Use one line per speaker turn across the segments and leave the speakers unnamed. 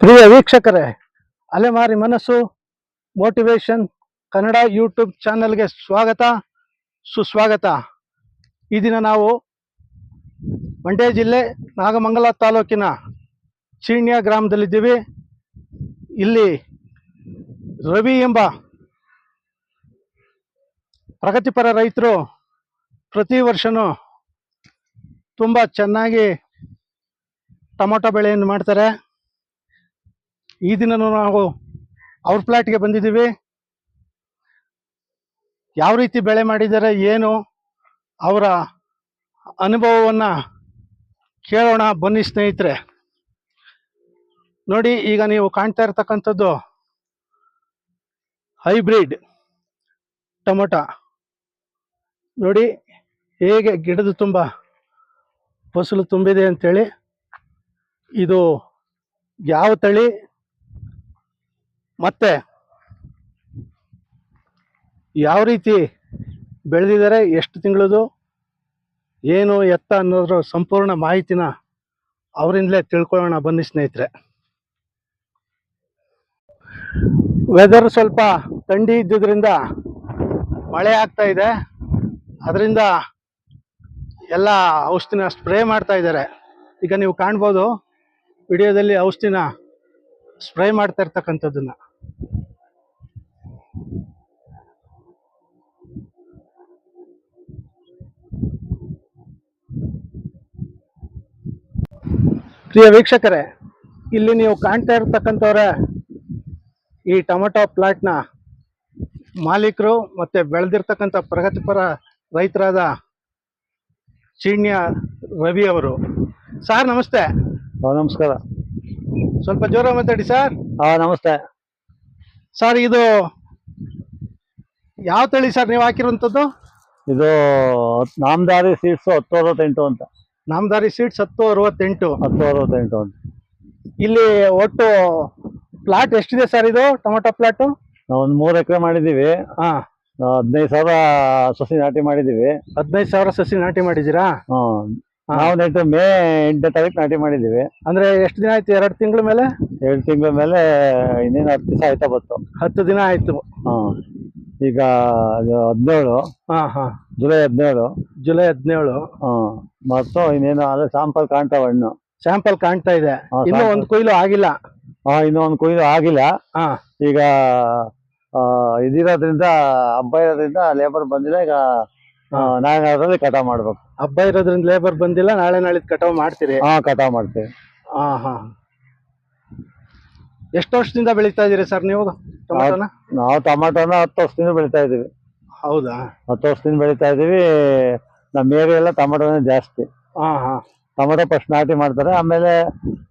ಪ್ರಿಯ ವೀಕ್ಷಕರೇ, ಅಲೆಮಾರಿ ಮನಸ್ಸು ಮೋಟಿವೇಶನ್ ಕನ್ನಡ ಯೂಟ್ಯೂಬ್ ಚಾನಲ್ಗೆ ಸ್ವಾಗತ, ಸುಸ್ವಾಗತ. ಈ ದಿನ ನಾವು ಮಂಡ್ಯ ಜಿಲ್ಲೆ ನಾಗಮಂಗಲ ತಾಲೂಕಿನ ಚೀಣ್ಯ ಗ್ರಾಮದಲ್ಲಿದ್ದೀವಿ. ಇಲ್ಲಿ ರವಿ ಎಂಬ ಪ್ರಗತಿಪರ ರೈತರು ಪ್ರತಿ ವರ್ಷವೂ ತುಂಬ ಚೆನ್ನಾಗಿ ಟೊಮೊಟೊ ಬೆಳೆಯನ್ನು ಮಾಡ್ತಾರೆ. ಈ ದಿನನೂ ನಾವು ಅವ್ರ ಪ್ಲಾಟ್ಗೆ ಬಂದಿದ್ದೀವಿ. ಯಾವ ರೀತಿ ಬೆಳೆ ಮಾಡಿದ್ದಾರೆ, ಏನು, ಅವರ ಅನುಭವವನ್ನು ಕೇಳೋಣ ಬನ್ನಿ ಸ್ನೇಹಿತರೆ. ನೋಡಿ, ಈಗ ನೀವು ಕಾಣ್ತಾ ಇರ್ತಕ್ಕಂಥದ್ದು ಹೈಬ್ರಿಡ್ ಟೊಮೊಟೊ. ನೋಡಿ, ಹೇಗೆ ಗಿಡದ ತುಂಬ, ಫಸಲು ತುಂಬಿದೆ ಅಂತೇಳಿ, ಇದು ಯಾವ ತಳಿ ಮತ್ತೆ ಯಾವ ರೀತಿ ಬೆಳೆದಿದ್ದಾರೆ, ಎಷ್ಟು ತಿಂಗಳದು, ಏನು ಎತ್ತ ಅನ್ನೋದ್ರ ಸಂಪೂರ್ಣ ಮಾಹಿತಿನ ಅವರಿಂದಲೇ ತಿಳ್ಕೊಳ್ಳೋಣ ಬನ್ನಿ ಸ್ನೇಹಿತರೆ. ವೆದರ್ ಸ್ವಲ್ಪ ಥಂಡಿ ಇದ್ದುದರಿಂದ ಮಳೆ ಆಗ್ತಾ ಇದೆ. ಅದರಿಂದ ಎಲ್ಲ ಔಷಧಿನ ಸ್ಪ್ರೇ ಮಾಡ್ತಾ ಇದ್ದಾರೆ. ಈಗ ನೀವು ಕಾಣ್ಬೋದು, ವಿಡಿಯೋದಲ್ಲಿ ಔಷಧಿನ ಸ್ಪ್ರೇ ಮಾಡ್ತಾ ಇರ್ತಕ್ಕಂಥದ್ದನ್ನ. ಪ್ರಿಯ ವೀಕ್ಷಕರೇ ಇಲ್ಲಿ ನೀವು ಕಾಣ್ತಾ ಇರ್ತಕ್ಕಂಥವ್ರ ಈ ಟೊಮೆಟೊ ಪ್ಲಾಟ್ನ ಮಾಲೀಕರು ಮತ್ತೆ ಬೆಳೆದಿರ್ತಕ್ಕಂಥ ಪ್ರಗತಿಪರ ರೈತರಾದ ಚೀಣ್ಯ ರವಿ ಅವರು. ಸರ್ ನಮಸ್ತೆ.
ನಮಸ್ಕಾರ.
ಸ್ವಲ್ಪ ಜೋರ ಮಾತಾಡಿ ಸರ್.
ಹಾಂ ನಮಸ್ತೆ.
ಸರ್ ಇದು ಯಾವ ತಳಿ ಸರ್ ನೀವು ಹಾಕಿರುವಂಥದ್ದು?
ಇದು ನಾಮದಾರಿ ಸೀಟ್ಸ್ ಹತ್ತು ಅರವತ್ತೆಂಟು ಅಂತ.
ನಾಮದಾರಿ ಸೀಟ್ಸ್ ಹತ್ತು ಅರವತ್ತೆಂಟು.
ಹತ್ತು ಅರವತ್ತೆಂಟು. ಅಂತ
ಇಲ್ಲಿ ಒಟ್ಟು ಪ್ಲಾಟ್ ಎಷ್ಟಿದೆ ಸರ್ ಇದು ಟೊಮೆಟೊ ಪ್ಲಾಟು
ನಾವು ಒಂದು ಮೂರು ಎಕರೆ ಮಾಡಿದ್ದೀವಿ
ಹಾ.
ನಾವು ಹದಿನೈದು ಸಾವಿರ ಸಸಿ ನಾಟಿ ಮಾಡಿದ್ದೀವಿ
ಹದಿನೈದು ಸಾವಿರ ಸಸಿ ನಾಟಿ ಮಾಡಿದ್ದೀರಾ?
ಹಾಂ.
ಹಾ.
ನಾವು ನೆಟ್ಟು ಮೇ ಎಂಟನೇ ತಾರೀಕು ನಾಟಿ ಮಾಡಿದ್ದೀವಿ
ಅಂದ್ರೆ ಎಷ್ಟು ದಿನ ಆಯ್ತು ಎರಡು ತಿಂಗಳ ಮೇಲೆ?
ಎರಡು ತಿಂಗಳ ಮೇಲೆ ಇನ್ನೇನು ಹತ್ತು ದಿವಸ ಆಯ್ತಾ ಬತ್ತು
ಹತ್ತು ದಿನ ಆಯ್ತು.
ಹಾಂ. ಈಗ ಹದಿನೇಳು.
ಹಾ ಹಾ.
ಜುಲೈ ಹದಿನೇಳು.
ಜುಲೈ ಹದಿನೇಳು.
ಹ್ಮ್ ಮತ್ತು ಇನ್ನೇನು ಅದೇ ಸಾಂಪಲ್ ಕಾಣ್ತಾವ ಹಣ್ಣು
ಸ್ಯಾಂಪಲ್ ಕಾಣ್ತಾ ಇದೆ.
ಹಾ,
ಇನ್ನೂ. ಒಂದು ಕೊಯ್ಲು ಆಗಿಲ್ಲ.
ಹಾ ಇನ್ನೂ ಒಂದು ಕೊಯ್ಲು ಆಗಿಲ್ಲ.
ಹಾ.
ಈಗ ಆ, ಇದಿರೋದ್ರಿಂದ ಹಬ್ಬ ಇರೋದ್ರಿಂದ ಲೇಬರ್ ಬಂದಿಲ್ಲ. ಈಗ ಆ, ನಾಳೆ ಕಟಾವ್ ಮಾಡ್ಬೇಕು.
ಹಬ್ಬ ಇರೋದ್ರಿಂದ ಲೇಬರ್ ಬಂದಿಲ್ಲ. ನಾಳೆ ನಾಳೆ ಕಟಾವ್ ಮಾಡ್ತೀರಿ.
ಹಾ ಕಟಾವ್ ಮಾಡ್ತೀವಿ.
ಹಾ ಹಾ. ಎಷ್ಟು ವರ್ಷದಿಂದ ಬೆಳೀತಾ ಇದೀರಿ ಸರ್ ನೀವು ಟೊಮೆಟೊನ?
ನಾವು ಟೊಮಾಟೋನ ಹತ್ತು ವರ್ಷದಿಂದ ಬೆಳಿತಾ ಇದೀವಿ
ಹೌದಾ?
ಹತ್ತು ವರ್ಷದಿಂದ ಬೆಳಿತಾ ಇದೀವಿ ನಮ್ಮ ಏರಿಯಾ ಎಲ್ಲ ಟೊಮಾಟೋನೇ ಜಾಸ್ತಿ.
ಹಾ ಹಾ.
ಟೊಮಾಟೊ ಫಸ್ಟ್ ನಾಟಿ ಮಾಡ್ತಾರೆ. ಆಮೇಲೆ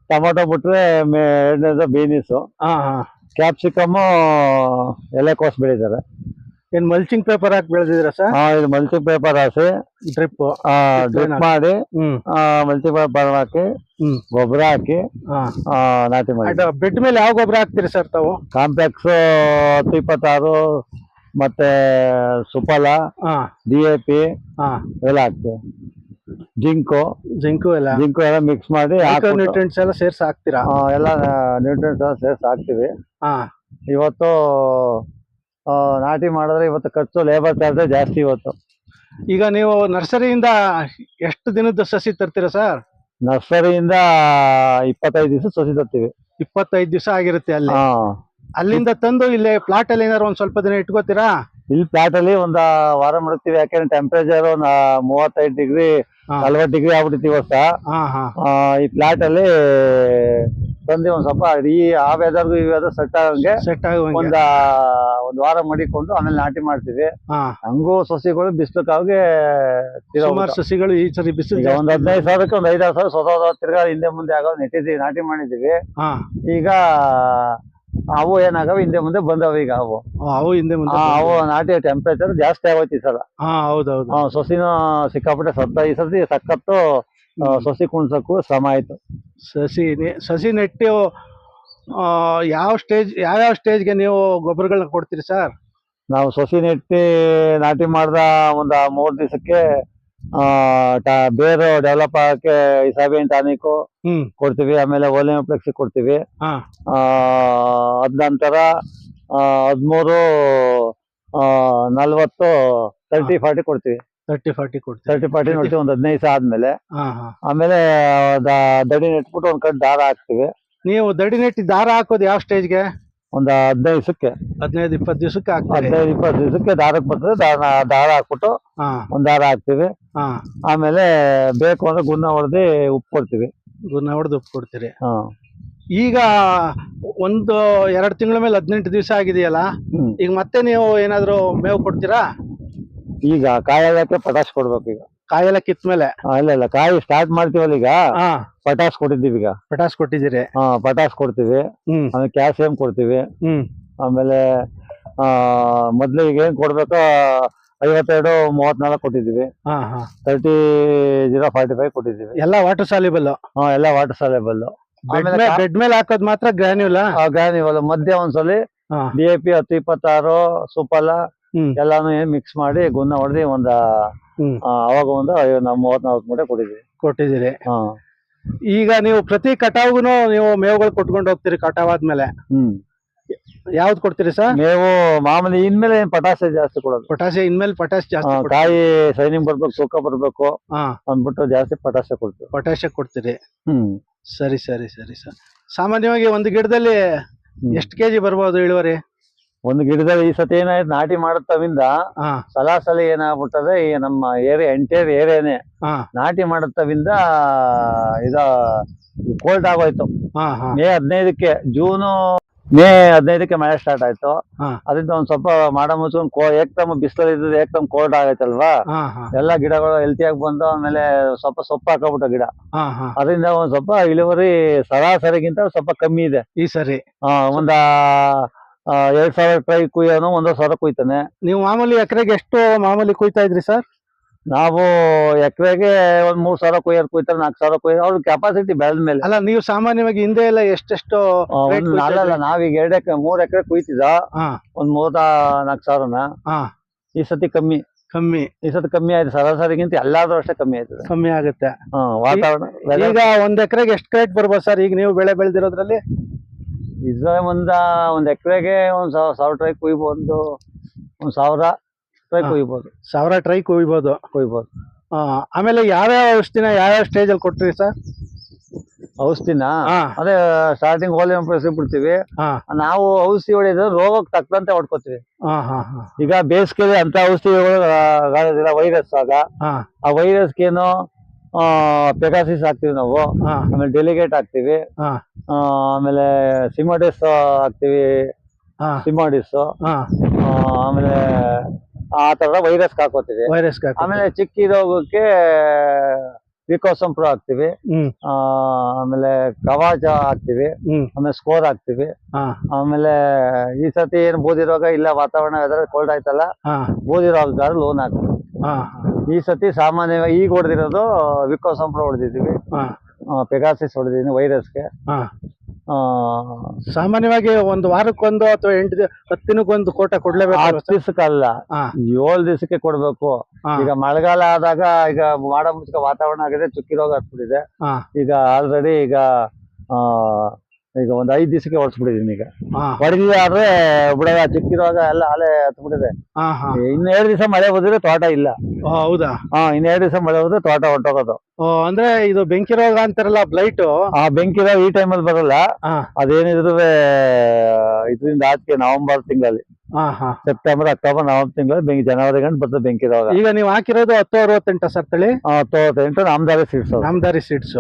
ಟೊಮಾಟೊ ಬಿಟ್ರೆ ಎರಡನೇದ ಎರಡನೇದು ಬೀನೀಸು.
ಹಾ ಹಾ.
ಕ್ಯಾಪ್ಸಿಕಮ್ಮು ಎಲೆಕೋಸು ಬೆಳಿತಾರೆ.
ಏನ್ ಮಲ್ಚಿಂಗ್ ಪೇಪರ್ ಹಾಕಿ ಬೆಳೆದಿದ್ರ ಸರ್?
ಹಾ ಇದು ಮಲ್ಚಿಂಗ್ ಪೇಪರ್ ಹಾಕಿ
ಡ್ರಿಪ್
ಡ್ರಿಪ್ ಮಾಡಿ ಮಲ್ಚಿಂಗ್ ಪೇಪರ್ ಹಾಕಿ ಗೊಬ್ಬರ ಹಾಕಿ ನಾಟಿ ಮಾಡಿ.
ಬೆಡ್ ಮೇಲೆ ಯಾವ ಗೊಬ್ಬರ ಹಾಕ್ತೀರಿ ಸರ್ ತಾವು?
ಕಾಂಪ್ಲೆಕ್ಸ್ ಇಪ್ಪತ್ತಾರು ಮತ್ತೆ ಸುಫಲ
ಹಾ.
ಡಿ ಎ ಪಿ
ಹಾ.
ಎಲ್ಲ ಹಾಕ್ತೀವಿ. ಜಿಂಕು.
ಜಿಂಕು ಎಲ್ಲ.
ಜಿಂಕು ಎಲ್ಲ ಮಿಕ್ಸ್ ಮಾಡಿ ಹಾಕ್ಬಿಟ್ಟು,
ನ್ಯೂಟ್ರಿಯೆಂಟ್ಸ್ ಎಲ್ಲ ಸೇರ್ಸಿ ಹಾಕ್ತೀರಾ?
ಎಲ್ಲ ನ್ಯೂಟ್ರಿಯೆಂಟ್ಸ್ ಎಲ್ಲ ಸೇರ್ಸಿ ಹಾಕ್ತಿವಿ.
ಹಾ.
ಇವತ್ತು ನಾಟಿ ಮಾಡಿದ್ರೆ ಇವತ್ತು ಖರ್ಚು ಲೇಬರ್ ಚಾರ್ಜ್ ಜಾಸ್ತಿ ಇವತ್ತು.
ಈಗ ನೀವು ನರ್ಸರಿಯಿಂದ ಎಷ್ಟು ದಿನದ ಸಸಿ ತರ್ತೀರಾ ಸರ್?
ನರ್ಸರಿಯಿಂದ ಇಪ್ಪತ್ತೈದು ದಿವಸ ಸಸಿ ತರ್ತೀವಿ.
ಇಪ್ಪತ್ತೈದು ದಿವಸ ಆಗಿರುತ್ತೆ ಅಲ್ಲಿ. ಅಲ್ಲಿಂದ ತಂದು ಇಲ್ಲಿ ಪ್ಲಾಟ್ ಅಲ್ಲಿ ಏನಾದ್ರು ಒಂದ್ ಸ್ವಲ್ಪ ದಿನ ಇಟ್ಕೋತೀರಾ?
ಇಲ್ಲಿ ಪ್ಲಾಟ್ ಅಲ್ಲಿ ಒಂದ್ ವಾರ ಮಾಡ್ತೀವಿ. ಯಾಕಂದ್ರೆ ಟೆಂಪರೇಚರ್ ಒಂದ್ ಮೂವತ್ತೈದು ಡಿಗ್ರಿ. ನಲ್ವತ್ತು ಡಿಗ್ರಿ ಆಗ್ಬಿಟ್ಟಿತ್ತು ಆ, ಈ ಫ್ಲಾಟ್ ಅಲ್ಲಿ ತಂದು ಒಂದ್ ಸ್ವಲ್ಪ. ಈ ಆ ವೆದರ್ಗೂ ಈ ವೆದರ್ ಸೆಟ್ ಆಗಂಗೆ
ಸೆಟ್ ಆಗುವಂಗೆ.
ಒಂದ ಒಂದ್ ವಾರ ಮಡಿಕೊಂಡು ಆಮೇಲೆ ನಾಟಿ ಮಾಡ್ತೀವಿ ಹಂಗೂ ಸಸಿಗಳು ಬಿಸ್ಲಕ್ಕಾಗಿ
ಸುಮಾರು ಸಸಿಗಳು ಈ ಸರಿ ಬಿಸಿಲು
ಒಂದ್ ಹದಿನೈದು ಸಾವಿರಕ್ಕೆ ಒಂದ್ ಐದಾರು ಸಾವಿರ ಸ್ವತಃ ತಿರ್ಗಾ ಹಿಂದೆ ಮುಂದೆ ಆಗೋ ನೆಟ್ಟಿದ್ದೀವಿ ನಾಟಿ ಮಾಡಿದೀವಿ ಈಗ ಅವು ಏನಾಗವೆ ಹಿಂದೆ ಮುಂದೆ ಬಂದವ ಈಗ ಅವು
ಅವು ಹಿಂದೆ ಮುಂದೆ
ಅವು ನಾಟಿ ಟೆಂಪರೇಚರ್ ಜಾಸ್ತಿ ಆಗೋತಿ ಈ ಸಲ.
ಹಾ ಹೌದೌದು.
ಸಸಿನೂ ಸಿಕ್ಕಾಪಟ್ಟೆ ಸತ್ತ ಈ ಸತಿ ಸಖತ್ತು ಆ, ಸಸಿ ಕುಣ್ಸಕ್ಕೂ ಶ್ರಮ ಆಯ್ತು.
ಸಸಿ ನೆ- ಸಸಿ ನೆಟ್ಟು ಆ, ಯಾವ ಸ್ಟೇಜ್ ಯಾವ್ಯಾವ ಸ್ಟೇಜ್ಗೆ ನೀವು ಗೊಬ್ಬರಗಳನ್ನ ಕೊಡ್ತೀರಿ ಸರ್?
ನಾವು ಸೊಸಿ ನೆಟ್ಟಿ ನಾಟಿ ಮಾಡ್ದ ಒಂದು ಮೂರ್ ದಿವಸಕ್ಕೆ ಬೇರು ಡೆವಲಪ್ ಆಗಕ್ಕೆ ಸಾಬೀನ್ ಟಾನಿಕ್ ಕೊಡ್ತೀವಿ ಆಮೇಲೆ ಓಲಿಯೋಪ್ಲೆಕ್ಸಿ ಕೊಡ್ತೀವಿ. ಆ, ಅದ್ ನಂತರ ಹದಿಮೂರು ನಲ್ವತ್ತು ತರ್ಟಿ ಫಾರ್ಟಿ ಕೊಡ್ತೀವಿ.
ತರ್ಟಿ ಫಾರ್ಟಿ ಕೊಡ್ತೀವಿ.
ತರ್ಟಿ ಫಾರ್ಟಿ ನೋಡ್ತೀವಿ ಒಂದ್ ಹದಿನೈದು ದಿವಸ ಆದ್ಮೇಲೆ. ಆಮೇಲೆ ದಡಿ ನೆಟ್ಬಿಟ್ಟು ಒಂದ್ ಕಡೆ ದಾರ ಹಾಕ್ತಿವಿ.
ನೀವು ದಡಿ ನೆಟ್ಟಿ ದಾರ ಹಾಕೋದು ಯಾವ ಸ್ಟೇಜ್ಗೆ
ಒಂದ್ ಹದಿನೈದು ದಿವಸಕ್ಕೆ.
ಹದಿನೈದು ಇಪ್ಪತ್ತು ದಿವಸಕ್ಕೆ ಹಾಕ್ತೀರಿ?
ಹದಿನೈದು ಇಪ್ಪತ್ತು ದಿವಸಕ್ಕೆ ದಾರಕ್ಕೆ ಬರ್ತದೆ ದಾರ ದಾರ ಹಾಕ್ಬಿಟ್ಟು ಒಂದು ದಾರ ಹಾಕ್ತಿವಿ.
ಹಾ.
ಆಮೇಲೆ ಬೇಕು ಅಂದ್ರೆ ಗುನ್ನ ಹೊಡೆದು ಉಪ್ಪು ಕೊಡ್ತೀವಿ.
ಗುನ್ನ ಹೊಡೆದು ಉಪ್ಪು ಕೊಡ್ತೀರಿ?
ಹಾ.
ಈಗ ಒಂದು ಎರಡು ತಿಂಗಳ ಮೇಲೆ ಹದಿನೆಂಟು ದಿವಸ ಆಗಿದೆಯಲ್ಲ ಈಗ ಮತ್ತೆ ನೀವು ಏನಾದರೂ ಮೇವು ಕೊಡ್ತೀರಾ?
ಈಗ ಕಾಯಿ ಪಟಾಸ್ ಕೊಡ್ಬೇಕು ಈಗ.
ಕಾಯೆಲ್ಲ ಕಿತ್ತ ಮೇಲೆ
ಆ, ಇಲ್ಲ ಇಲ್ಲ ಕಾಯಿ ಸ್ಟಾರ್ಟ್ ಮಾಡ್ತೀವಲ್ಲ ಈಗ?
ಹಾ.
ಪಟಾಸ್ ಕೊಟ್ಟಿದ್ದೀವಿ ಈಗ.
ಪಟಾಸ್ ಕೊಟ್ಟಿದ್ದೀರಿ.
ಹಾ ಪಟಾಸ್ ಕೊಡ್ತೀವಿ.
ಹ್ಮ್.
ಆಮೇಲೆ ಕ್ಯಾಲ್ಸಿಯಂ ಕೊಡ್ತೀವಿ.
ಹ್ಮ್.
ಆಮೇಲೆ ಆ ಮೊದ್ಲು ಈಗ ಏನ್ ಕೊಡ್ಬೇಕೋ? ಐವತ್ತೆರಡು ಮೂವತ್ನಾಲ್ಕು ಕೊಟ್ಟಿದ್ದೀವಿ.
ಹಾ ಹಾ.
ತರ್ಟಿ ಜೀರೋ ಫಾರ್ಟಿ ಫೈವ್ ಕೊಟ್ಟಿದ್ದೀವಿ.
ಎಲ್ಲ ವಾಟರ್ ಸಾಲಿಬಲ್
ಹಾ ಎಲ್ಲ ವಾಟರ್ ಸಾಲೇಬಲ್
ಬೆಡ್
ಆಮೇಲೆ
ಮೇಲೆ ಬೆಡ್ ಮೇಲೆ ಹಾಕೋದ್ ಮಾತ್ರ ಗ್ರಾನ್ಯೂಲ
ಗ್ರಾನ್ಯೂಲ್ ಮಧ್ಯ ಒಂದ್ಸಲಿ
ಹಾ.
ಡಿ ಎ ಪಿ ಹತ್ತು ಇಪ್ಪತ್ತಾರು ಸೂಪಲ್ಲ
ಹ್ಮ್.
ಎಲ್ಲಾನು ಏನ್ ಮಿಕ್ಸ್ ಮಾಡಿ ಗುನ್ನ ಹೊಡೆದಿ ಒಂದ
ಹ್ಮ್.
ಅವಾಗ ಒಂದು ನಾವು ಮೂವತ್ನಾಲ್ಕು ಮೂಟೆ ಕೊಟ್ಟಿದ್ದೀವಿ
ಕೊಟ್ಟಿದ್ದೀರಿ.
ಹಾ.
ಈಗ ನೀವು ಪ್ರತಿ ಕಟಾವ್ಗು ನೀವು ಮೇವುಗಳು ಕೊಟ್ಕೊಂಡು ಹೋಗ್ತೀರಿ ಕಟಾವ್ ಆದ್ಮೇಲೆ
ಹ್ಮ್.
ಯಾವ್ದು ಕೊಡ್ತೀರಿ ಸರ್?
ಮೇವು ಮಾಮೂಲಿ ಇನ್ಮೇಲೆ ಏನ್ ಪಟಾಸೆ ಜಾಸ್ತಿ ಕೊಡೋದು.
ಪಟಾಸೆ ಇನ್ಮೇಲೆ ಪಟಾಸೆ
ಆ,
ಜಾಸ್ತಿ.
ಕಾಯಿ ಸೈನಿಂಗ್ ಬರ್ಬೇಕು ತೂಕ ಬರ್ಬೇಕು
ಹಾ.
ಅಂದ್ಬಿಟ್ಟು ಜಾಸ್ತಿ ಪಟಾಸೆ ಕೊಡ್ತೀವಿ.
ಪಟಾಸೆ ಕೊಡ್ತೀರಿ.
ಹ್ಮ್.
ಸರಿ ಸರಿ ಸರಿ ಸರ್. ಸಾಮಾನ್ಯವಾಗಿ ಒಂದು ಗಿಡದಲ್ಲಿ
ಹ್ಮ್.
ಎಷ್ಟು ಕೆಜಿ ಬರ್ಬೋದು ಇಳುವರಿ?
ಒಂದು ಗಿಡದಲ್ಲಿ ಈ ಸತಿ ಏನಾಯ್ತು ನಾಟಿ ಮಾಡುತ್ತವಿಂದ ಸಲಾಸಲ ಏನಾಗ್ಬಿಟ್ಟದೆ ಈ ನಮ್ಮ ಏರಿಯಾ ಎಂಟೇರ್ ಏರಿಯಾನೇ ನಾಟಿ ಮಾಡುತ್ತವಿಂದ ಇದ ಕೋಲ್ಡ್ ಆಗೋಯ್ತು. ಮೇ ಹದಿನೈದಕ್ಕೆ ಜೂನು ಮೇ ಹದಿನೈದಕ್ಕೆ ಮಳೆ ಸ್ಟಾರ್ಟ್ ಆಯ್ತು. ಅದರಿಂದ ಒಂದ್ ಸ್ವಲ್ಪ ಮಾಡ ಮುಚ್ಕೊಂಡು ಏಕ್ದಮ್ ಬಿಸಿಲಲ್ಲಿ ಇದ್ದದ್ದು ಏಕ್ದಮ್ ಕೋಲ್ಡ್ ಆಗೈತಲ್ವಾ? ಎಲ್ಲಾ ಗಿಡಗಳು ಹೆಲ್ತಿ ಆಗಿ ಬಂದು ಆಮೇಲೆ ಸ್ವಲ್ಪ ಸೊಪ್ಪು ಹಾಕೋಬಿಟ್ಟ ಗಿಡ. ಅದರಿಂದ ಒಂದ್ ಸ್ವಲ್ಪ ಇಳುವರಿ ಸರಾಸರಿಗಿಂತ ಸ್ವಲ್ಪ ಕಮ್ಮಿ ಇದೆ.
ಈ ಸರಿ.
ಒಂದ ಎರಡ್ ಸಾವಿರ ರೂಪಾಯಿ ಕುಯ್ಯೋನು ಒಂದೂವರೆ ಸಾವಿರ ಕುಯ್ತಾನೆ.
ನೀವು ಮಾಮೂಲಿ ಎಕರೆಗೆ ಎಷ್ಟು ಮಾಮೂಲಿ ಕುಯ್ತಾ ಇದ್ರಿ ಸರ್?
ನಾವು ಎಕರೆಗೆ ಒಂದ್ ಮೂರ್ ಸಾವಿರ ಕುಯ್ಯೋರು ಕುಯ್ತಾರೆ ನಾಲ್ಕು ಸಾವಿರ ಕುಯ್ಯೋರು ಅವ್ರ ಕೆಪಾಸಿಟಿ ಬೆಳೆದ ಮೇಲೆ.
ಅಲ್ಲ ನೀವು ಸಾಮಾನ್ಯವಾಗಿ ಹಿಂದೆ ಎಲ್ಲ ಎಷ್ಟೆಷ್ಟು ಕುಯ್ತಾ
ನಾವೀಗ ಎರಡ್ ಎಕರೆ ಮೂರ್ ಎಕರೆ ಕುಯ್ತಿದ ಒಂದ್ ಮೂರ ನಾಲ್ಕು ಸಾವಿರನ. ಈ ಸತಿ ಕಮ್ಮಿ.
ಕಮ್ಮಿ.
ಈ ಸತಿ ಕಮ್ಮಿ ಆಯ್ತು ಸರಾಸರಿಗಿಂತ ಎಲ್ಲಾದ್ರೂ ಅಷ್ಟೇ ಕಮ್ಮಿ ಆಯ್ತದೆ.
ಕಮ್ಮಿ ಆಗುತ್ತೆ.
ವಾತಾವರಣ
ಈಗ ಒಂದ್ ಎಕರೆಗೆ ಎಷ್ಟು ಕ್ರೇಟ್ ಬರ್ಬೋದು ಸರ್? ಈಗ ನೀವು ಬೆಳೆ ಬೆಳೆದಿರೋದ್ರಲ್ಲಿ?
ಇದ್ರೆ ಒಂದ ಒಂದ್ ಎಕರೆಗೆ ಒಂದ್ ಸಾವಿರ ಸಾವಿರ ಟ್ರೈ ಕುಯ್ಬೋದು. ಒಂದ್ ಸಾವಿರ ಟ್ರೈ. ಕುಯ್ಬೋದು.
ಸಾವಿರ ಟ್ರೈ ಕುಯ್ಬೋದು.
ಕುಯ್ಬೋದು.
ಆಮೇಲೆ ಯಾವ್ಯಾವ ಔಷಧಿನ ಯಾವ್ಯಾವ ಸ್ಟೇಜ್ ಅಲ್ಲಿ ಕೊಟ್ರಿ ಸರ್
ಔಷಧಿನ? ಅದೇ ಸ್ಟಾರ್ಟಿಂಗ್ ಹೋಲಿ ಬಿಡ್ತೀವಿ. ನಾವು ಔಷಧಿ ಹೊಡಿದ್ರೆ ರೋಗಕ್ಕೆ ತಕ್ಕಂತೆ ಹೊಡ್ಕೋತೀವಿ. ಈಗ ಬೇಸಿಗೆಲಿ ಅಂತ ಔಷಧಿ ವೈರಸ್ ಆಗ
ಆ
ಆ ವೈರಸ್ಗೇನು ಪೆಗಾಸಿಸ್ ಹಾಕ್ತಿವಿ ನಾವು. ಆಮೇಲೆ ಡೆಲಿಗೇಟ್ ಹಾಕ್ತಿವಿ. ಆಮೇಲೆ ಸಿಮಾಡಿಸ್ ಹಾಕ್ತಿವಿ. ಸಿಮಾಡಿಸ್ ಆಮೇಲೆ ಆ ತರ ವೈರಸ್ ಹಾಕೋತೀವಿ
ವೈರಸ್
ಆಮೇಲೆ ಚಿಕ್ಕಿ ರೋಗಕ್ಕೆ ವಿಕೋಸಂ ಪ್ರೋ ಹಾಕ್ತಿವಿ ಆ, ಆಮೇಲೆ ಕವಾಜ ಹಾಕ್ತಿವಿ. ಆಮೇಲೆ ಸ್ಕೋರ್ ಹಾಕ್ತಿವಿ. ಆಮೇಲೆ ಈ ಸತಿ ಏನು ಬೂದಿ ರೋಗ ಇಲ್ಲ ವಾತಾವರಣ ಕೋಲ್ಡ್ ಆಯ್ತಲ್ಲ
ಬೂದಿರೋಗ
ಬೂದಿ ರೋಗಗಾರ ಲೋನ್ ಹಾಕ್ತಿವಿ ಈ ಸತಿ ಸಾಮಾನ್ಯವಾಗಿ ಈಗ ಹೊಡೆದಿರೋದು ವಿಕೋಸಂಪ್ರ ಹೊಡೆದಿದ್ದೀವಿ.
ಹಾ.
ಪೆಗಾಸಿಸ್ ಹೊಡೆದಿದ್ದೀನಿ ವೈರಸ್ಗೆ.
ಸಾಮಾನ್ಯವಾಗಿ ಒಂದು ವಾರಕ್ಕೊಂದು ಅಥವಾ ಎಂಟು ಹತ್ತು ದಿನಕ್ಕೊಂದು ಕೋಟ ಕೊಡ್ಲೇಬೇಕು
ಹತ್ತು ದಿವಸಕ್ಕಲ್ಲ. ಏಳು ದಿವಸಕ್ಕೆ ಕೊಡ್ಬೇಕು. ಈಗ ಮಳೆಗಾಲ ಆದಾಗ ಈಗ ಮಾಡ ಮುಚ್ಕ ವಾತಾವರಣ ಆಗಿದೆ ಚುಕ್ಕಿ ರೋಗ ಹತ್ಬಿಟ್ಟಿದೆ ಈಗ ಆಲ್ರೆಡಿ ಈಗ ಆ, ಈಗ ಒಂದ್ ಐದ್ ದಿವಸಕ್ಕೆ ಹೊಡ್ಸ್ಬಿಟ್ಟಿದೀನಿ ಈಗ.
ಹಾ.
ಹೊಡೆದಿದೆ ಆದ್ರೆ ಬಿಡದ ಚಿಕ್ಕಿರುವಾಗ ಎಲ್ಲ ಅಲೆ ಹತ್ಬಿಟ್ಟಿದೆ.
ಹಾ ಹಾ.
ಇನ್ನ ಎರಡು ದಿವಸ ಮಳೆ ಬಂದ್ರೆ ತೋಟ ಇಲ್ಲ.
ಓ, ಹೌದಾ?
ಹಾ ಇನ್ನ ಎರಡು ದಿವಸ ಮಳೆ ಬಂದ್ರೆ ತೋಟ ಹೊಟ್ಟೋಗೋದು
ಓ ಅಂದ್ರೆ ಇದು ಬೆಂಕಿ ರೋಗ ಅಂತಾರಲ್ಲ ಬ್ಲೈಟ್
ಆ ಬೆಂಕಿ ರೋಗ ಈ ಟೈಮಲ್ಲಿ ಬರಲ್ಲ.
ಹಾ.
ಅದೇನಿದ್ರು ಇದರಿಂದ ಆಚೆ ನವೆಂಬರ್ ತಿಂಗಳಲ್ಲಿ. ಸೆಪ್ಟೆಂಬರ್ ಅಕ್ಟೋಬರ್ ನವಂಬರ್ ತಿಂಗಳು ಬೆಂಕಿ ಜನವರಿ ಗಂಟು ಬರ್ತದೆ ಬೆಂಕಿ
ಈಗ ನೀವು ಹಾಕಿರೋದು ಹತ್ತು ಅರವತ್ತೆಂಟು ಸರ್ ತಳಿ?
ತೊಂಬತ್ತೆಂಟು ನಾಮದಾರಿ ಸೀಟ್ಸ್
ನಾಮದಾರಿ ಸೀಟ್ಸ್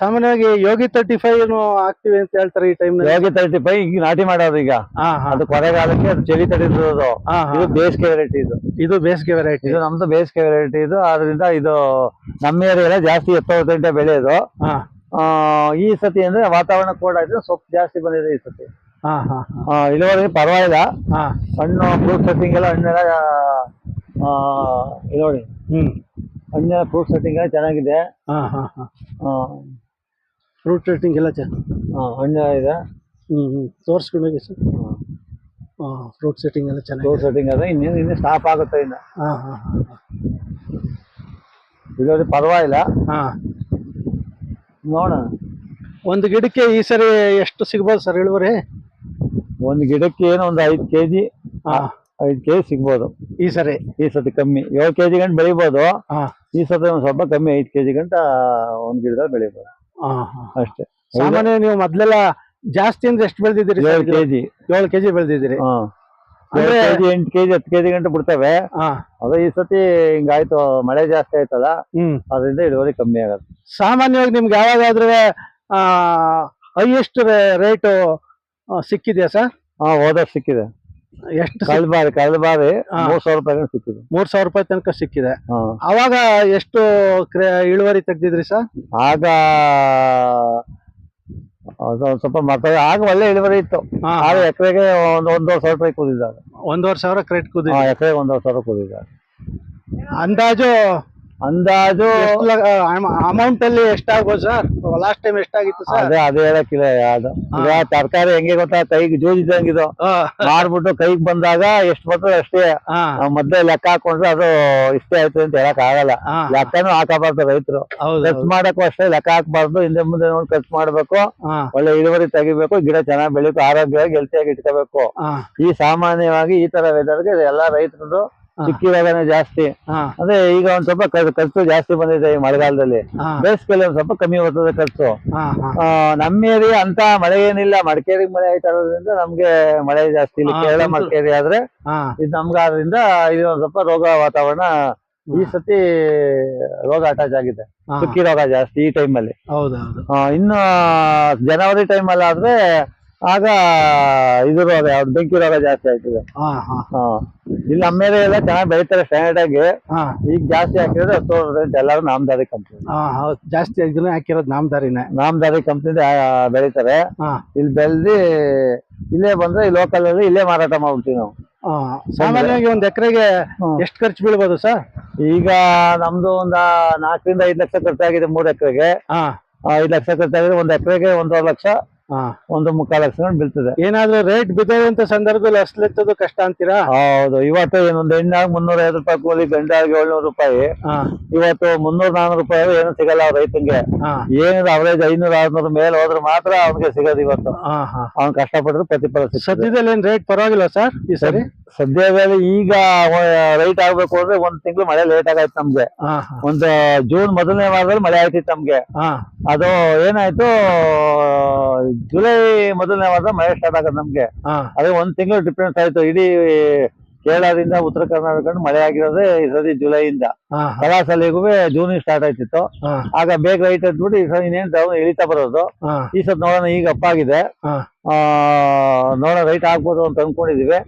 ಸಾಮಾನ್ಯವಾಗಿ ಯೋಗಿ ತರ್ಟಿ ಫೈವ್ ಹಾಕ್ತಿವಿ ಅಂತ ಹೇಳ್ತಾರೆ ಈ ಟೈಮ್
ಯೋಗಿ ತರ್ಟಿ ಫೈವ್ ಈಗ ನಾಟಿ ಮಾಡೋದು ಈಗ. ಅದು ಕೊರೆಗಾಲಕ್ಕೆ ಅದು ಚಳಿ
ಹಾ
ಇದು ಬೇಸಿಗೆ ವೆರೈಟಿ ಇದು.
ಇದು ಬೇಸಿಗೆ ವೆರೈಟಿ
ಇದು ನಮ್ದು ಬೇಸಿಗೆ ವೆರೈಟಿ ಇದು. ಆದ್ರಿಂದ ಇದು ನಮ್ಮ ಏರಿಯಾ ಜಾಸ್ತಿ ಎತ್ತೊಂಟೆ ಬೆಳೆಯೋದು. ಈ ಸತಿ ಅಂದ್ರೆ ವಾತಾವರಣ ಕೂಡ ಆಯ್ತು ಸೊಪ್ಪು ಜಾಸ್ತಿ ಬಂದಿದೆ ಈ ಸತಿ. ಇಳುವರಿ ಪರವಾಗಿಲ್ಲ.
ಹಾ.
ಹಣ್ಣು ಫ್ರೂಟ್ ಸೆಟ್ಟಿಂಗ್ ಎಲ್ಲ ಹಣ್ಣೆಲ್ಲ ನೋಡಿ
ಹ್ಮ್.
ಹಣ್ಣೆಲ್ಲ ಫ್ರೂಟ್ ಸೆಟ್ಟಿಂಗ್ ಎಲ್ಲ ಚೆನ್ನಾಗಿದೆ.
ಹಾ ಹಾ ಹಾ.
ಆ,
ಫ್ರೂಟ್ ಸೆಟ್ಟಿಂಗ್ ಎಲ್ಲ ಚೆನ್ನ
ಆ, ಹಣ್ಣು ಇದೆ.
ಹ್ಞೂ ಹ್ಞೂ ತೋರಿಸ್ಕೊಂಡೋಗಿ ಸರ್. ಹಾ. ಫ್ರೂಟ್ ಸೆಟ್ಟಿಂಗ್ ಎಲ್ಲ ಚೆನ್ನಾಗಿ
ಫ್ರೂಟ್ ಸೆಟ್ಟಿಂಗ್ ಅದ ಇನ್ನೇನು ಇನ್ನೂ ಸ್ಟಾಪ್ ಆಗುತ್ತೆ ಇನ್ನು.
ಹಾಂ ಹಾಂ ಹಾಂ.
ಇಳುವರಿ ಪರವಾಗಿಲ್ಲ.
ಹಾಂ.
ನೋಡೋಣ.
ಒಂದು ಗಿಡಕ್ಕೆ ಈ ಸರಿ ಎಷ್ಟು ಸಿಗ್ಬೋದು ಸರ್ ಇಳುವರಿ?
ಒಂದು ಗಿಡಕ್ಕೆ ಏನೋ ಒಂದು ಐದು ಕೆಜಿ
ಜಿ
ಐದು ಕೆಜಿ ಸಿಗ್ಬೋದು.
ಈ ಸರಿ?
ಈ ಸತಿ ಕಮ್ಮಿ. ಏಳು ಕೆಜಿ ಗಂಟೆ ಬೆಳಿಬೋದು. ಈ ಸತಿ ಒಂದು ಸ್ವಲ್ಪ ಕಮ್ಮಿ ಐದು ಕೆಜಿ ಗಂಟ ಒಂದು ಗಿಡದಲ್ಲಿ ಬೆಳಿಬೋದು. ಅಷ್ಟೇ.
ಸಾಮಾನ್ಯ ನೀವು ಮೊದ್ಲೆಲ್ಲ ಜಾಸ್ತಿ ಅಂದ್ರೆ ಎಷ್ಟು ಬೆಳೆದಿದ್ದೀರಿ
ಏಳು ಕೆಜಿ
ಏಳು ಕೆಜಿ ಬೆಳೆದಿದ್ದೀರಿ.
ಏಳು ಕೆಜಿ ಎಂಟು ಕೆಜಿ ಹತ್ತು ಕೆಜಿ ಗಂಟೆ ಬಿಡ್ತವೆ. ಅದೇ ಈ ಸತಿ ಹಿಂಗಾಯ್ತು ಮಳೆ ಜಾಸ್ತಿ ಆಯ್ತಲ್ಲ
ಹ್ಮ್.
ಅದರಿಂದ ಇಳುವರಿ ಕಮ್ಮಿ ಆಗುತ್ತೆ.
ಸಾಮಾನ್ಯವಾಗಿ ನಿಮ್ಗೆ ಯಾವಾಗಾದ್ರೂ ಹೈಯೆಸ್ಟ್ ರೇಟು ಸಿಕ್ಕಿದೆಯಾ ಸರ್?
ಹಾ ಹೋದ ಸಿಕ್ಕಿದೆ.
ಎಷ್ಟು
ಕಳೆದ ಬಾರಿ ಕಳೆದ ಬಾರಿ. ಮೂರ್ ಸಾವಿರ ರೂಪಾಯಿ ಸಿಕ್ಕಿದೆ.
ಮೂರ್ ಸಾವಿರ ರೂಪಾಯಿ ತನಕ ಸಿಕ್ಕಿದೆ. ಅವಾಗ ಎಷ್ಟು ಇಳುವರಿ ತೆಗ್ದಿದ್ರಿ ಸರ್?
ಆಗ ಸ್ವಲ್ಪ ಮಾತಾಡಿ ಆಗ ಒಳ್ಳೆ ಇಳುವರಿ ಇತ್ತು. ಆಗ ಎಕರೆಗೆ ಒಂದ್ ಒಂದೂವರೆ ಸಾವಿರ ರೂಪಾಯಿ ಕೂದಿದ್ದಾರೆ.
ಒಂದೂವರೆ ಸಾವಿರ ಕ್ರೆಡಿಟ್
ಕೂದಿದ್ದಾರೆ ಎಕರೆಗೆ ಒಂದೂವರೆ ಸಾವಿರ ಕೂದಿದ್ದಾರೆ.
ಅಂದಾಜು
ಅಂದಾಜು
ಅಮೌಂಟ್ ಅಲ್ಲಿ ಎಷ್ಟಾಗ್ಬೋದು ಸರ್ ಲಾಸ್ಟ್ ಟೈಮ್ ಎಷ್ಟಾಗಿತ್ತು ಸರ್
ಅದೇ ಅದೇ ಹೇಳಕ್ಕಿಲ್ಲ ಅದು ತರಕಾರಿ ಹೆಂಗೆ ಗೊತ್ತಾ? ಕೈಗೆ ಜೂಜಿದಂಗಿದು
ಹಾ.
ಮಾಡ್ಬಿಟ್ಟು ಕೈಗೆ ಬಂದಾಗ ಎಷ್ಟು ಬರ್ತದೆ ಅಷ್ಟೇ. ಮೊದ್ಲೇ ಲೆಕ್ಕ ಹಾಕೊಂಡ್ರೆ ಅದು ಇಷ್ಟೇ ಆಯ್ತು ಅಂತ ಹೇಳಕ್ ಆಗಲ್ಲ. ಲೆಕ್ಕನೂ ಹಾಕಬಾರ್ದು ರೈತರು. ಖರ್ಚು ಮಾಡಕ್ಕೂ ಅಷ್ಟೇ ಲೆಕ್ಕ ಹಾಕಬಾರ್ದು. ಹಿಂದೆ ಮುಂದೆ ನೋಡಿ ಖರ್ಚು ಮಾಡ್ಬೇಕು. ಒಳ್ಳೆ ಇಳುವರಿ ತೆಗಿಬೇಕು. ಗಿಡ ಚೆನ್ನಾಗಿ ಬೆಳಿಬೇಕು ಆರೋಗ್ಯವಾಗಿ ಹೆಲ್ತಿಯಾಗಿ ಇಟ್ಕೋಬೇಕು. ಈ ಸಾಮಾನ್ಯವಾಗಿ ಈ ತರ ವೆದರ್ಗೆ ಎಲ್ಲಾ ರೈತರದು. ಸಿಕ್ಕಿರೋದನೆ ಜಾಸ್ತಿ.
ಅಂದ್ರೆ
ಅದೇ ಈಗ ಒಂದ್ ಸ್ವಲ್ಪ ಖರ್- ಖರ್ಚು ಜಾಸ್ತಿ ಬಂದಿದೆ ಈ ಮಳೆಗಾಲದಲ್ಲಿ. ಬೇಸಿಗೆಯಲ್ಲಿ ಒಂದ್ ಸ್ವಲ್ಪ ಕಮ್ಮಿ ಬರ್ತದೆ ಖರ್ಚು. ನಮ್ಮ ಏರಿಯಾ ಅಂತ ಮಳೆ ಏನಿಲ್ಲ ಮಡಿಕೇರಿಗೆ ಮಳೆ ಆಯ್ತಾ ಇರೋದ್ರಿಂದ ನಮ್ಗೆ ಮಳೆ ಜಾಸ್ತಿ ಇಲ್ಲಿ. ಕೇರಳ. ಮಡಿಕೇರಿ ಆದ್ರೆ ಇದು ನಮ್ಗೆ ಆದ್ರಿಂದ ಇದು ಒಂದ್ ಸ್ವಲ್ಪ ರೋಗ ವಾತಾವರಣ ಈ ಸತಿ ರೋಗ ಅಟ್ಯಾಚ್ ಆಗಿದೆ. ಸುಕ್ಕಿ ರೋಗ ಜಾಸ್ತಿ ಈ ಟೈಮಲ್ಲಿ
ಅಲ್ಲಿ.
ಇನ್ನು ಜನವರಿ ಟೈಮಲ್ಲಿ ಆದ್ರೆ ಆಗ ಇದು ರೋಗ ಯಾವ್ದು ಬೆಂಕಿ ರೋಗ ಜಾಸ್ತಿ ಆಯ್ತದೆ
ಹಾ ಹಾ.
ಹಾ. ಇಲ್ಲಿ ನಮ್ಮ ಮೇಲೆ ಎಲ್ಲ ಚೆನ್ನಾಗಿ ಬೆಳಿತಾರೆ ಸ್ಟ್ಯಾಂಡರ್ಡ್ ಆಗಿ. ಈಗ ಜಾಸ್ತಿ ಹಾಕಿದ್ರೆ ಹತ್ತು ರೇಟ್ ಎಲ್ಲರೂ ನಾಮದಾರಿ ಕಂಪ್ನಿ
ಜಾಸ್ತಿ ಇದನ್ನ ಹಾಕಿರೋದು ನಾಮದಾರಿನೇ.
ನಾಮದಾರಿ ಕಂಪ್ನಿ ಬೆಳಿತಾರೆ. ಇಲ್ಲಿ ಬೆಳ್ದಿ ಇಲ್ಲೇ ಬಂದ್ರೆ ಈ ಲೋಕಲ್ ಅಲ್ಲಿ ಇಲ್ಲೇ ಮಾರಾಟ ಮಾಡ್ಬಿಡ್ತೀವಿ ನಾವು.
ಸಾಮಾನ್ಯವಾಗಿ ಒಂದ್ ಎಕರೆಗೆ. ಎಷ್ಟು ಖರ್ಚು ಬೀಳ್ಬೋದು ಸರ್?
ಈಗ ನಮ್ದು ಒಂದ ನಾಲ್ಕರಿಂದ ಐದು ಲಕ್ಷ ಖರ್ಚಾಗಿದೆ ಮೂರ್ ಎಕರೆಗೆ.
ಹಾ.
ಐದು ಲಕ್ಷ ಖರ್ಚಾಗಿದೆ. ಒಂದ್ ಎಕರೆಗೆ ಒಂದೂವರೆ ಲಕ್ಷ ಒಂದು ಮುಕ್ಕಾಲ್ ಲಕ್ಷ ಬೀಳ್ತದೆ.
ಏನಾದ್ರೂ ರೇಟ್ ಬಿದ್ದಂತ ಸಂದರ್ಭದಲ್ಲಿ ಅಸ್ಲೆತ್ತದು ಕಷ್ಟ ಅಂತೀರಾ?
ಹೌದು ಇವತ್ತು ಏನೊಂದು ಹೆಣ್ಣಾಗ ಮುನ್ನೂರ ಐದು ರೂಪಾಯಿ ಕೂಲಿ ಗಂಡಾಗಿ ಏಳ್ನೂರು ರೂಪಾಯಿ. ಇವತ್ತು ಮುನ್ನೂರ ನಾನೂರು ರೂಪಾಯಿ ಏನು ಸಿಗಲ್ಲ ರೈತಂಗೆ ಏನಿದೆ ಅವರೇಜ್ ಐನೂರ ಆರ್ನೂರು ಮೇಲೆ ಹೋದ್ರೆ ಮಾತ್ರ ಅವ್ನಿಗೆ ಸಿಗೋದು ಇವತ್ತು. ಅವ್ನ್ ಕಷ್ಟಪಟ್ಟರೆ ಪ್ರತಿಫಲ
ಸದ್ಯದಲ್ಲಿ ಏನ್ ರೇಟ್ ಪರವಾಗಿಲ್ಲ ಸರ್ ಈ ಸರಿ?
ಸದ್ಯದಲ್ಲಿ ಈಗ ರೈಟ್ ಆಗ್ಬೇಕು ಅಂದ್ರೆ ಒಂದ್ ತಿಂಗಳು ಮಳೆ ಲೇಟ್ ಆಗೈತೆ ನಮ್ಗೆ. ಒಂದು ಜೂನ್ ಮೊದಲನೇ ವಾರದಲ್ಲಿ ಮಳೆ ಆಯ್ತಿತ್ತು ನಮ್ಗೆ.
ಹಾ.
ಅದು ಏನಾಯ್ತು ಜುಲೈ ಮೊದಲನೇ ವಾರ ಮಳೆ ಸ್ಟಾರ್ಟ್ ಆಗೋದು ನಮ್ಗೆ. ಅದೇ ಒಂದ್ ತಿಂಗಳು ಡಿಫ್ರೆನ್ಸ್ ಆಯ್ತು. ಇಡೀ ಕೇರಳದಿಂದ ಉತ್ತರ ಕರ್ನಾಟಕ ಮಳೆ ಆಗಿರೋದೇ ಈ ಸತಿ ಜುಲೈಯಿಂದ.
ಇಂದ
ಕಲಾಸಲಿಗೂ ಜೂನ್ ಸ್ಟಾರ್ಟ್ ಆಯ್ತಿತ್ತು ಆಗ ಬೇಗ ರೈಟ್ ಎತ್ಬಿಟ್ಟು ಈ ಸರಿ ಇನ್ನೇನ್ ಡೌನ್ ಇಳಿತಾ ಬರೋದು. ಈ ಸತ್ ನೋಡೋಣ ಈಗ ಅಪ್ ಆಗಿದೆ. ಆ ನೋಡೋಣ ರೈಟ್ ಆಗ್ಬೋದು ಅಂತ ಅನ್ಕೊಂಡಿದೀವಿ.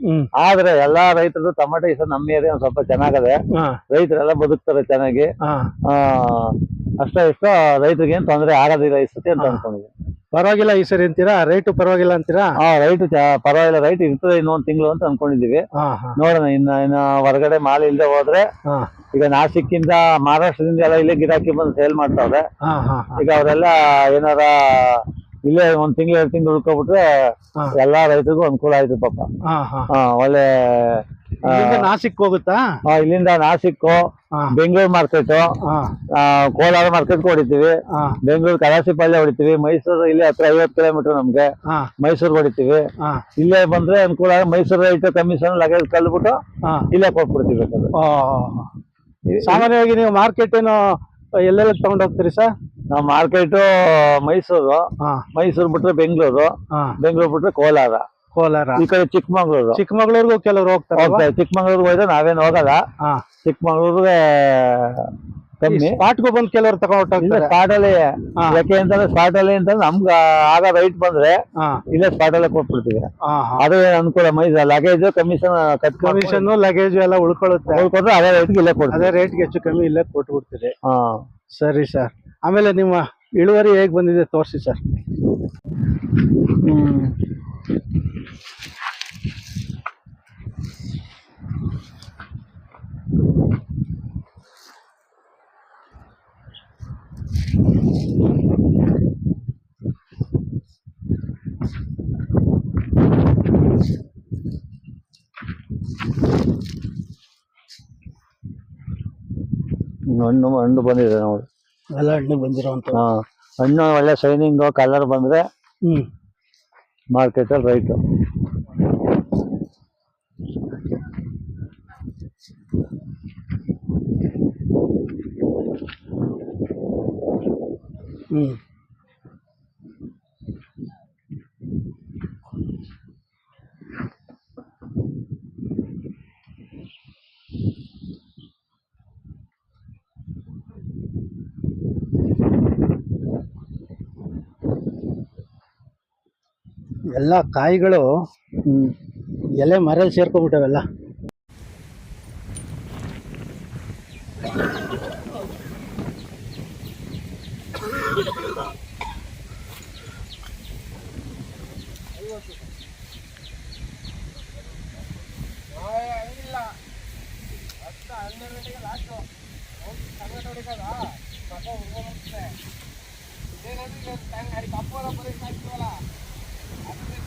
ಆದ್ರೆ ಎಲ್ಲಾ ರೈತರು ಟೊಮೆಟೊ ಈ ಸಲ ನಮ್ಮ ಏರಿಯಾ ಒಂದ್ ಸ್ವಲ್ಪ ಚೆನ್ನಾಗದೆ. ರೈತರೆಲ್ಲ ಬದುಕ್ತಾರೆ ಚೆನ್ನಾಗಿ.
ಅಷ್ಟೇ
ಆ ಅಷ್ಟೋ ಇಷ್ಟ ರೈತರಿಗೆ ಏನ್ ತೊಂದ್ರೆ ಆಗೋದಿಲ್ಲ ಈ ಸತಿ ಅಂತ
ಅನ್ಕೊಂಡಿದ್ದೀವಿ
ಅನ್ಕೊಂಡಿದೀವಿ
ಪರವಾಗಿಲ್ಲ ಈ ಸರಿ ಅಂತೀರಾ? ರೈಟ್ ಪರವಾಗಿಲ್ಲ ಅಂತೀರಾ?
ಆ ರೈಟ್ ಪರವಾಗಿಲ್ಲ ರೈಟ್ ಇರ್ತದೆ ಇನ್ನೊಂದ್ ತಿಂಗಳು ಅಂತ ಅನ್ಕೊಂಡಿದೀವಿ ನೋಡೋಣ ಇನ್ನ ಇನ್ನ ಹೊರಗಡೆ ಮಾಲ್ ಇಲ್ದೆ ಹೋದ್ರೆ ಈಗ ನಾಸಿಕ್ಕಿಂದ ಮಹಾರಾಷ್ಟ್ರದಿಂದ ಎಲ್ಲ ಇಲ್ಲೇ ಗಿರಾಕಿ ಬಂದು ಸೇಲ್ ಮಾಡ್ತಾವ್ರೆ. ಈಗ ಅವರೆಲ್ಲ ಏನಾರ ಇಲ್ಲೇ ಒಂದ್ ತಿಂಗಳು ಎರಡು ತಿಂಗಳು ಉಳ್ಕೊಬಿಟ್ರೆ ಎಲ್ಲಾ ರೈತರಿಗೂ ಅನುಕೂಲ ಆಯ್ತು ಪಾಪ. ಒಳ್ಳೆ
ನಾಸಿಕ್ ಹೋಗುತ್ತಾ?
ಇಲ್ಲಿಂದ
ನಾಸಿಕ್
ಬೆಂಗಳೂರು ಮಾರ್ಕೆಟ್ ಕೋಲಾರ ಮಾರ್ಕೆಟ್ ಹೊಡಿತೀವಿ. ಬೆಂಗಳೂರು ಕಲಾಸಿಪಾಳ್ಯ ಹೊಡಿತೀವಿ. ಮೈಸೂರು ಇಲ್ಲಿ ಹತ್ರ ಐವತ್ತು ಕಿಲೋಮೀಟರ್ ನಮ್ಗೆ. ಮೈಸೂರ್ ಹೊಡಿತೀವಿ. ಇಲ್ಲೇ ಬಂದ್ರೆ ಅನುಕೂಲ ಮೈಸೂರು ರೈಟ್ ಕಮಿಷನ್ ಲಗೇಜ್ ಕಲ್ಬಿಟ್ಟು ಇಲ್ಲೇ ಕೊಟ್ಬಿಡ್ತೀವಿ
ಸಾಮಾನ್ಯವಾಗಿ ನೀವು ಮಾರ್ಕೆಟ್ ಏನು ಎಲ್ಲೆಲ್ಲ ತಗೊಂಡ್ ಹೋಗ್ತೀರಿ ಸರ್?
ನಾವು ಮಾರ್ಕೆಟು ಮೈಸೂರು. ಮೈಸೂರು ಬಿಟ್ರೆ ಬೆಂಗಳೂರು. ಬೆಂಗಳೂರು ಬಿಟ್ರೆ ಕೋಲಾರ.
ಕೋಲಾರ.
ಈ ಕಡೆ ಚಿಕ್ಕಮಂಗ್ಳೂರು.
ಚಿಕ್ಕಮಗಳೂರಿಗೂ ಕೆಲವರು ಹೋಗ್ತಾರೆ
ಹೋಗ್ತಾರೆ. ಚಿಕ್ಕಮಂಗ್ಳೂರ್ಗೆ ಹೋದ್ರೆ ನಾವೇನ್ ಹೋಗಲ್ಲ.
ಹಾ.
ಚಿಕ್ಕಮಂಗ್ಳೂರ್ಗೆ ಕಮ್ಮಿ.
ಸ್ಪಾಟ್ಗೂ ಬಂದು ಕೆಲವರು ತಗೊಂಡ್
ಇಲ್ಲ
ಹೋಗ್ತಾರೆ
ಸ್ಪಾಟ್ ಅಲ್ಲಿ
ಹಾ.
ಯಾಕೆ ಅಂತಂದ್ರೆ ಸ್ಪಾಟಲ್ಲಿ ಅಂತಂದ್ರೆ ನಮ್ಗ ಆಗ ರೈಟ್ ಬಂದ್ರೆ
ಹಾ.
ಇಲ್ಲೇ ಸ್ಪಾಟಲ್ಲೇ ಕೊಟ್ಬಿಡ್ತೀವಿ.
ಹಾ ಹಾ.
ಅದು ಅನುಕೂಲ ಮೈಸ luggage commission cut
commission luggage ಎಲ್ಲ ಉಳ್ಕೊಳ್ಳುತ್ತೆ.
ಉಳ್ಕೊಂಡ್ರೆ ಅದೇ ರೇಟ್ಗೆ ಇಲ್ಲೇ ಕೊಡ್ತೀವಿ.
ಅದೇ ರೇಟ್ಗೆ ಹೆಚ್ಚು ಕಮ್ಮಿ ಇಲ್ಲೇ ಕೊಟ್ಬಿಡ್ತೀವಿ.
ಹಾ.
ಸರಿ ಸರ್. ಆಮೇಲೆ ನಿಮ್ಮ ಇಳುವರಿ ಹೇಗ್ ಬಂದಿದೆ ತೋರಿಸಿ ಸರ್.
ಹಣ್ಣು ಹಣ್ಣು ಬಂದಿದೆ ನೋಡಿ.
ಎಲ್ಲ ಹಣ್ಣು ಬಂದಿರೋ
ಹಾ ಹಣ್ಣು ಒಳ್ಳೆ ಶೈನಿಂಗ್ ಕಲರ್ ಬಂದ್ರೆ ಮಾರ್ಕೆಟ್ ಅಲ್ಲಿ ರೈಟ್
ಹ್ಮ್. ಎಲ್ಲ ಕಾಯಿಗಳು ಎಲೆ ಮರಲ್ಲಿ ಸೇರ್ಕೊಂಡ್ಬಿಟ್ಟವೆಲ್ಲ. ಇದೇನಾದ್ರೂ ತಂಗ್ ಅಡಿಗೆ ಅಪ್ಪ ಬರೀ ಸಾಕ್ತೀವಲ್ಲ ಅದೇ